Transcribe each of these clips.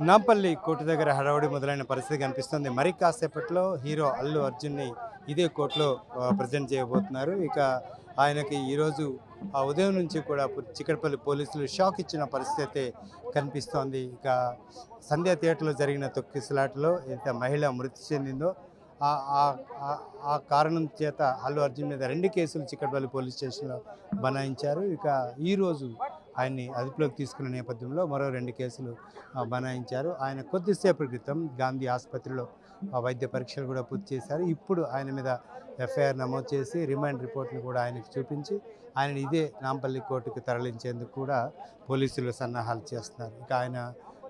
Nampally court దగ్గర హడావుడి మొదలైన పరిస్థితి కనిపిస్తుంది. మరి కాసేపట్లో హీరో అల్లు అర్జున్ని ఇదే కోర్టులో ప్రజెంట్ చేయబోతున్నారు. ఇక ఆయనకి ఈరోజు ఆ ఉదయం నుంచి కూడా చికటపల్లి చిక్కడపల్లి పోలీసులు షాక్ ఇచ్చిన పరిస్థితి అయితే కనిపిస్తోంది. ఇక సంధ్యా థియేటర్లో జరిగిన తొక్కిసలాటలో ఎంత మహిళ మృతి చెందిందో ఆ- ఆ- ఆ కారణం చేత అల్లు అర్జున్ మీద రెండు కేసులు చిక్కడపల్లి పోలీస్ స్టేషన్లో బనాయించారు. ఇక ఈరోజు ఆయన్ని అదుపులోకి తీసుకున్న నేపథ్యంలో మరో రెండు కేసులు బనాయించారు. ఆయన కొద్దిసేపటి క్రితం గాంధీ ఆసుపత్రిలో ఆ, వైద్య పరీక్షలు కూడా పూర్తి చేశారు. ఇప్పుడు ఆయన మీద ఎఫ్ఐఆర్ నమోదు చేసి రిమాండ్ రిపోర్ట్ని కూడా ఆయనకు చూపించి ఆయన ఇదే నాంపల్లి కోర్టుకు తరలించేందుకు కూడా పోలీసులు సన్నాహాలు చేస్తున్నారు. ఇక ఆయన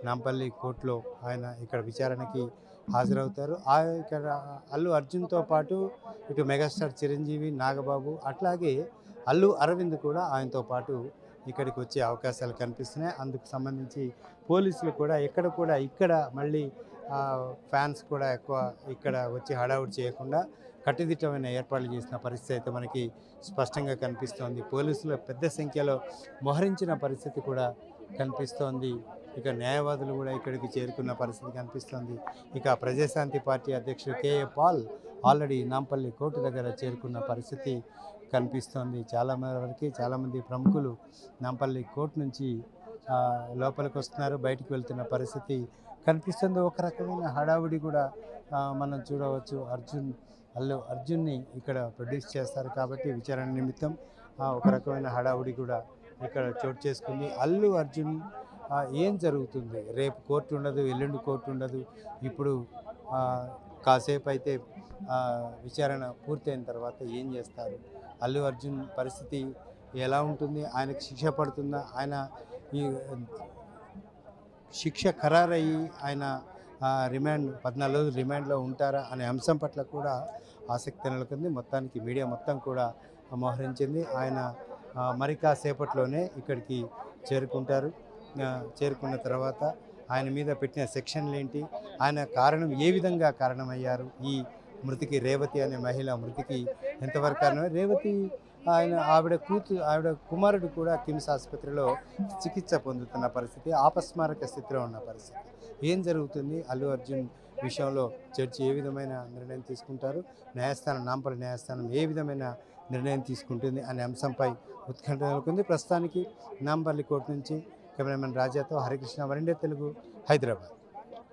నాంపల్లి కోర్టులో ఆయన ఇక్కడ విచారణకి హాజరవుతారు. ఆ ఇక్కడ అల్లు అర్జున్తో పాటు ఇటు మెగాస్టార్ చిరంజీవి నాగబాబు అట్లాగే అల్లు అరవింద్ కూడా ఆయనతో పాటు ఇక్కడికి వచ్చే అవకాశాలు కనిపిస్తున్నాయి. అందుకు సంబంధించి పోలీసులు కూడా ఎక్కడ కూడా ఇక్కడ మళ్ళీ ఫ్యాన్స్ కూడా ఎక్కువ ఇక్కడ వచ్చి హడావుడి చేయకుండా కట్టుదిట్టమైన ఏర్పాట్లు చేసిన పరిస్థితి అయితే మనకి స్పష్టంగా కనిపిస్తోంది. పోలీసులు పెద్ద సంఖ్యలో మోహరించిన పరిస్థితి కూడా కనిపిస్తోంది. ఇక న్యాయవాదులు కూడా ఇక్కడికి చేరుకున్న పరిస్థితి కనిపిస్తోంది. ఇక ప్రజాశాంతి పార్టీ అధ్యక్షుడు K A Paul already Nampally court దగ్గర చేరుకున్న పరిస్థితి కనిపిస్తోంది. చాలా వరకు చాలామంది ప్రముఖులు నాంపల్లి కోర్టు నుంచి లోపలికి వస్తున్నారు. బయటికి వెళ్తున్న పరిస్థితి కనిపిస్తుంది. ఒక రకమైన హడావుడి కూడా మనం చూడవచ్చు. అర్జున్ అల్లు అర్జున్ని ఇక్కడ ప్రొడ్యూస్ చేస్తారు కాబట్టి విచారణ నిమిత్తం ఒక రకమైన హడావుడి కూడా ఇక్కడ చోటు చేసుకుంది. అల్లు అర్జున్ ఏం జరుగుతుంది? రేపు కోర్టు ఉండదు ఎల్లుండి కోర్టు ఉండదు. ఇప్పుడు కాసేపు అయితే విచారణ పూర్తయిన తర్వాత ఏం చేస్తారు? అల్లు అర్జున్ పరిస్థితి ఎలా ఉంటుంది? ఆయనకు శిక్ష పడుతుందా? ఆయన ఈ శిక్ష ఖరారయ్యి ఆయన రిమాండ్ పద్నాలుగు రోజులు రిమాండ్లో ఉంటారా అనే అంశం పట్ల కూడా ఆసక్తి నెలకొంది. మొత్తానికి మీడియా మొత్తం కూడా మోహరించింది. ఆయన ఆ, మరి కాసేపట్లోనే ఇక్కడికి చేరుకుంటారు. చేరుకున్న తర్వాత ఆయన మీద పెట్టిన సెక్షన్లు ఏంటి ఆయన కారణం ఏ విధంగా కారణమయ్యారు? ఈ మృతికి రేవతి అనే మహిళ మృతికి ఎంతవరకు కారణం రేవతి ఆయన ఆవిడ కూతు ఆవిడ కుమారుడు కూడా కిమ్స్ ఆసుపత్రిలో చికిత్స పొందుతున్న పరిస్థితి ఆపస్మారక స్థితిలో ఉన్న పరిస్థితి. ఏం జరుగుతుంది? అల్లు అర్జున్ విషయంలో జడ్జి ఏ విధమైన నిర్ణయం తీసుకుంటారు? న్యాయస్థానం నాంపల్లి న్యాయస్థానం ఏ విధమైన నిర్ణయం తీసుకుంటుంది అనే అంశంపై ఉత్కంఠ నెలకొంది. ప్రస్తుతానికి నాంపల్లి కోర్టు నుంచి కెమెరామెన్ రాజాతో హరికృష్ణ వరండే తెలుగు హైదరాబాద్.